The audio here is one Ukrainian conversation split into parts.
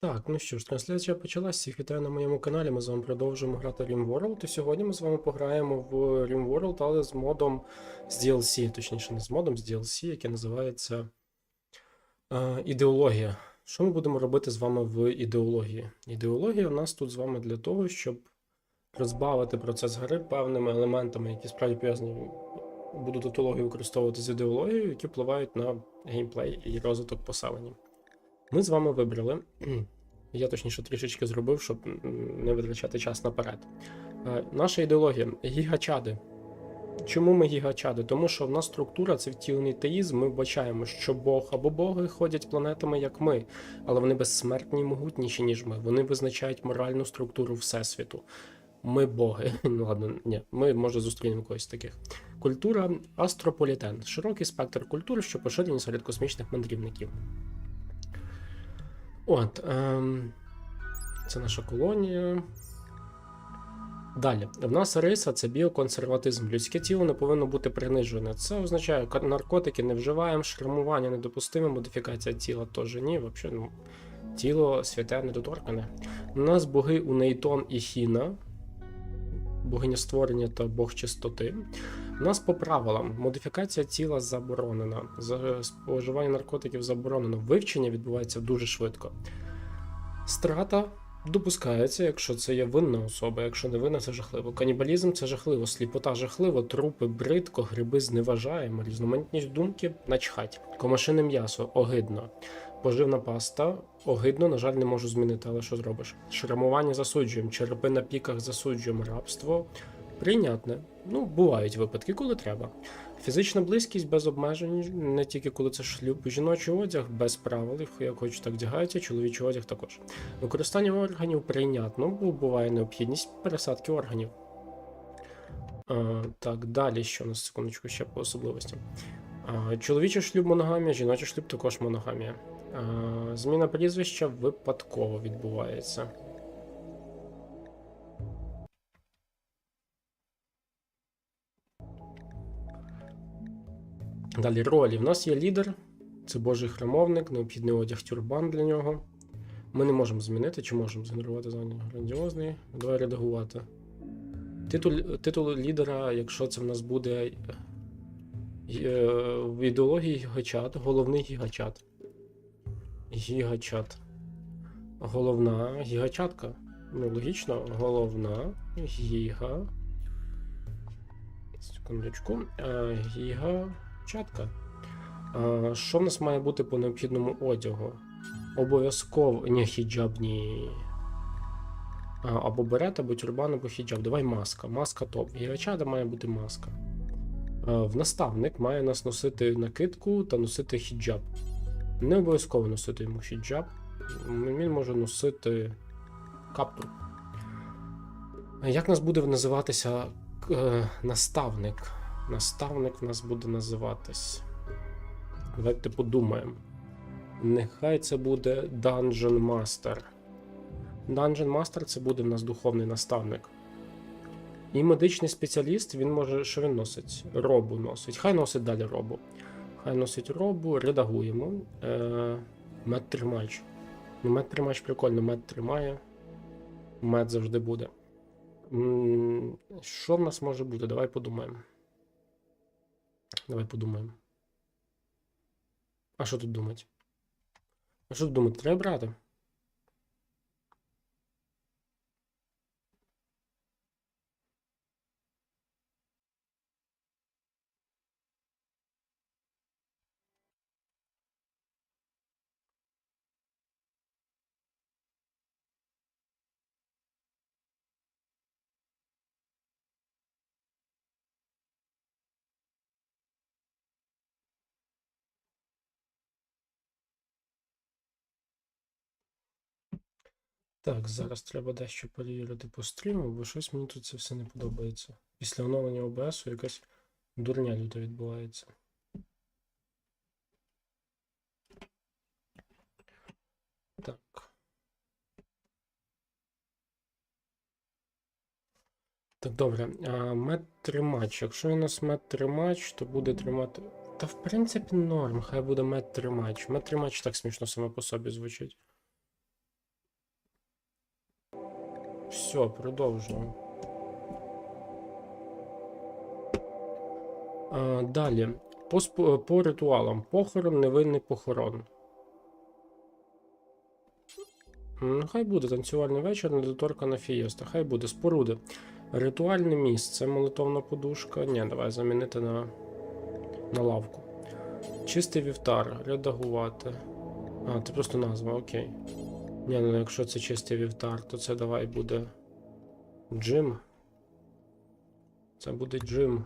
Так, ну що ж, трансляція почалась. Всіх вітаю на моєму каналі. Ми з вами продовжуємо грати RimWorld. І сьогодні ми з вами пограємо в RimWorld, але з модом з DLC, точніше, не з модом, з DLC, яке називається е, ідеологія. Що ми будемо робити з вами в ідеології? Ідеологія у нас тут з вами для того, щоб розбавити процес гри певними елементами, які справді пов'язані будуть тавтологію використовувати з ідеологією, які впливають на геймплей і розвиток поселення. Ми з вами вибрали. Я точніше трішечки зробив, щоб не витрачати час наперед. Е, Наша ідеологія гігачади. Чому ми гігачади? Тому що в нас структура це втілений теїзм. Ми вбачаємо, що Бог або боги ходять планетами, як ми, але вони безсмертні і могутніші, ніж ми. Вони визначають моральну структуру Всесвіту. Ми боги. Ну ладно, ні, ми може зустрінемо когось таких. Культура астрополітен широкий спектр культур, що поширені серед космічних мандрівників. От, ем, це наша колонія. Далі, в нас риса це біоконсерватизм. Людське тіло не повинно бути принижене. Це означає, наркотики не вживаємо, шрамування недопустиме, модифікація тіла теж ні. Взагалі, ну, тіло святе недоторкане. У нас боги Унейтон і Хіна, богиня створення та бог чистоти. У нас по правилам модифікація тіла заборонена, за- споживання наркотиків заборонено. Вивчення відбувається дуже швидко. Страта допускається, якщо це є винна особа, якщо не винна, це жахливо. Канібалізм це жахливо, сліпота жахливо, трупи бридко, гриби зневажаємо, різноманітність думки начхать. Комашине м'ясо огидно. Поживна паста огидно, на жаль, не можу змінити, але що зробиш? Шрамування засуджуємо, черепи на піках засуджуємо, рабство прийнятне. Ну, бувають випадки, коли треба. Фізична близькість без обмежень, не тільки коли це шлюб, жіночий одяг без правил, як хочуть, так вдягаються, чоловічий одяг також. Використання органів прийнятно, бо буває необхідність пересадки органів. А, так, далі що у нас секундочку ще по особливостям. А, чоловічий шлюб моногамія, жіночий шлюб також моногамія. А, зміна прізвища випадково відбувається. Далі ролі. В нас є лідер, це Божий храмовник, необхідний одяг тюрбан для нього. Ми не можемо змінити, чи можемо згенерувати нього грандіозний. Давай редагувати. Титул, титул лідера, якщо це в нас буде е, в ідеології гігачат, головний гігачат. Гігачат. Головна гігачатка. Ну, логічно, головна гіга. Секундочку. Е, Гігачатка. Е, Що в нас має бути по необхідному одягу? Обов'язково. Ні, хіджаб. Або берет, або тюрбан, або хіджаб. Давай маска. Маска топ. Гігачада має бути маска. В наставник має нас носити накидку та носити хіджаб. Не обов'язково носити йому хіджаб. Він може носити каптур. Як нас буде називатися е, наставник? Наставник в нас буде називатись. Давайте подумаємо. Нехай це буде Dungeon Master. Dungeon Master це буде в нас духовний наставник. І медичний спеціаліст, він може. Що він носить? Робу носить. Хай носить далі робу. Хай носить робу, редагуємо. Е, мед тримач. Ну, мед тримач прикольно, мед тримає. Мед завжди буде. Що в нас може бути? Давай подумаємо. Давай подумаємо. А що тут думати? А що тут думати? Треба брати. Так, зараз треба дещо перевірити по стріму, бо щось мені тут це все не подобається. Після оновлення OBS якась дурня люта відбувається. Так. Так, добре. Мед тримач. Якщо у нас мед тримач, то буде тримати. Та в принципі норм, хай буде мед тримач. Мед тримач так смішно саме по собі звучить. Все, продовжуємо. А, далі. По, по ритуалам. Похорон, невинний похорон. Хай буде танцювальний вечір, недоторкана фієста. Хай буде споруди. Ритуальне місце, молитовна подушка. Ні, давай замінити на, на лавку. Чистий вівтар, редагувати. А, це просто назва, окей. Ні, ну якщо це чистий вівтар, то це давай буде. Джим. Це буде джим.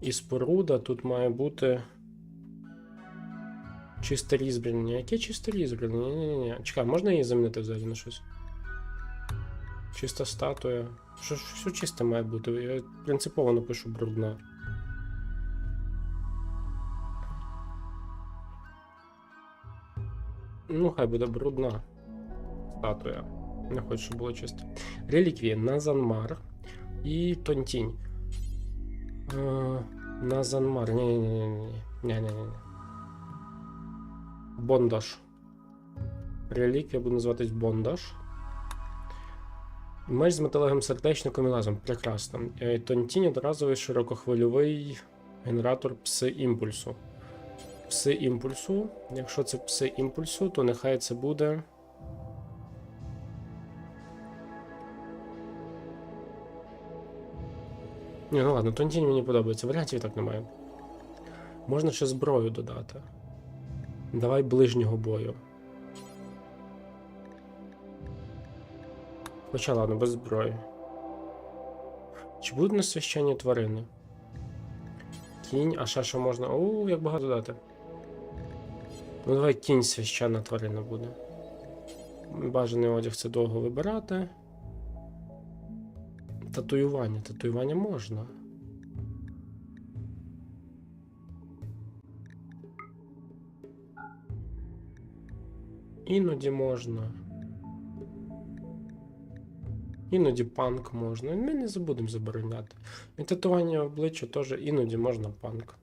І споруда тут має бути. Чисте різьблення. Яке чисте різьблення? Ні-ні-ні. Чекай, можна її замінити взагалі на щось? Чиста статуя. Що, що чисте має бути? Я принципово напишу брудна. Ну, хай буде брудна статуя. Не хочу, щоб було чисто. Реліквії Назанмар і Тонтінь. Е, Назанмар. Ні-ні-ні. Ні-ні-ні. Бондаж. Реліквія буде називатись Бондаж. Меч з металевим сердечником і лазом. Прекрасно. Е, Тонтінь одноразовий широкохвильовий генератор пси імпульсу. Пси імпульсу. Якщо це пси імпульсу, то нехай це буде. Ні, ну ладно, Тонтінь мені подобається. Варіантів так немає. Можна ще зброю додати. Давай ближнього бою. Хоча ладно, без зброї. Чи будуть на священні тварини? Кінь, а ще що можна. О, як багато дати. Ну, давай кінь священна тварина буде. Бажаний одяг це довго вибирати. Татуювання. Татуювання можна. Іноді можна. Іноді панк можна. Ми не забудемо забороняти. І татування обличчя теж іноді можна панк.